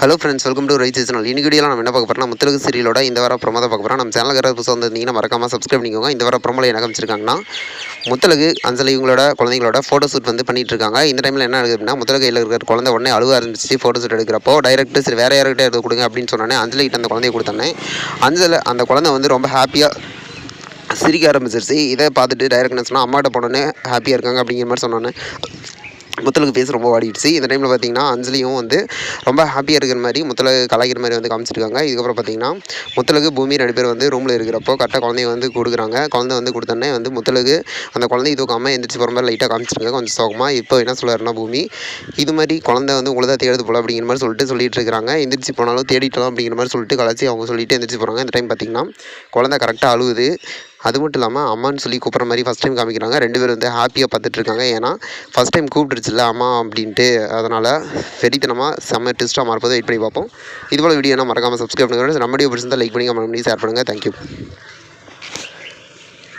Hello friends welcome to right seasonal இன்னைக்கு நம்ம என்ன பார்க்க போகிறோம் முத்தலகு சீரியலோட இந்த வாரம் ப்ரொமோ தான் பார்க்க போகிறோம் நம்ம சேனலுக்கு புதுசாக வந்திருந்தீங்கன்னா மறக்காமல் சப்ஸ்கிரைப் பண்ணிக்கோங்க. இந்த வாரம் ப்ரொமோல என்ன காமிச்சிருக்காங்கன்னா முத்தலகு அஞ்சலி இவங்களோட குழந்தைங்களோட ஃபோட்டோ ஷூட் வந்து பண்ணிட்டு இருக்காங்க. இந்த டைமில் என்ன ஆகுது அப்படின்னா முத்தலகு கையில் இருக்கிற குழந்தை உடனே அழுவ ஆரம்பிச்சு ஃபோட்டோ ஷூட் எடுக்கிறப்போ. டைரக்டர் சரி வேறு யார்கிட்ட எடுத்து கொடுங்க அப்படின்னு சொன்னோன்னே அஞ்சலி கிட்ட அந்த குழந்தைய கொடுத்தானே அஞ்சலி அந்த குழந்தை வந்து ரொம்ப ஹாப்பியாக சிரிக்க ஆரம்பிச்சிருச்சு. இதை பார்த்துட்டு டைரக்ட் என்ன சொன்னால் அம்மாட்ட போனோன்னே ஹாப்பியாக இருக்காங்க அப்படிங்கிற மாதிரி சொன்னோன்னே முத்தலுக்கு ஃபேஸ் ரொம்ப வாடிடுச்சு இந்த டைமில் பார்த்தீங்கன்னா அஞ்சலியும் வந்து ரொம்ப ஹாப்பியாக இருக்கிற மாதிரி முத்தலகு கலாய்க்கிற மாதிரி வந்து காமிச்சிருக்காங்க. இதுக்கப்புறம் பார்த்தீங்கன்னா முத்தலகு பூமி ரெண்டு பேர் வந்து ரூமில் இருக்கிறப்போ கரெக்டாக குழந்தைய வந்து கொடுக்குறாங்க. குழந்தை வந்து கொடுத்தோன்னே வந்து முத்தலகு அந்த குழந்தைய தூக்காமல் எந்திரிச்சு போகிற மாதிரி லைட்டாக காமிச்சிருக்காங்க. கொஞ்சம் சோகமாக இப்போ என்ன சொல்லுவாருன்னா பூமி இது மாதிரி குழந்தை வந்து உங்களை தான் தேடுது போல அப்படிங்கிற மாதிரி சொல்லிட்டு சொல்லிட்டு இருக்காங்க. எந்திரிச்சு போனாலும் தேடிட்டலாம் அப்படிங்கிற மாதிரி சொல்லிட்டு கலாச்சி அவங்க சொல்லிட்டு எந்திரிச்சு போகிறாங்க இந்த டைம் பார்த்தீங்கன்னா குழந்தை கரெக்டாக அழுகுது அது மட்டும் இல்லாமல் அம்மான்னு சொல்லி கூப்பிட்ற மாதிரி ஃபஸ்ட் டைம் காமிக்கிறாங்க. ரெண்டு பேரும் வந்து ஹாப்பியாக பார்த்துட்டு இருக்காங்க ஏன்னா ஃபஸ்ட் டைம் கூப்பிட்டுருச்சுல அம்மா அப்படின்ட்டு. அதனால் வெடித்தனமாக செம்ம டெஸ்ட்டாக மாறப்போது வெயிட் பண்ணி பார்ப்போம். இதுபோல் வீடியோ மறக்காமல் சப்ஸ்கிரைப் பண்ணுங்கள் நம்ம வீடியோ பிடிச்சிருந்தா லைக் பண்ணி கமெண்ட் பண்ணி ஷேர் பண்ணுங்கள் தேங்க்யூ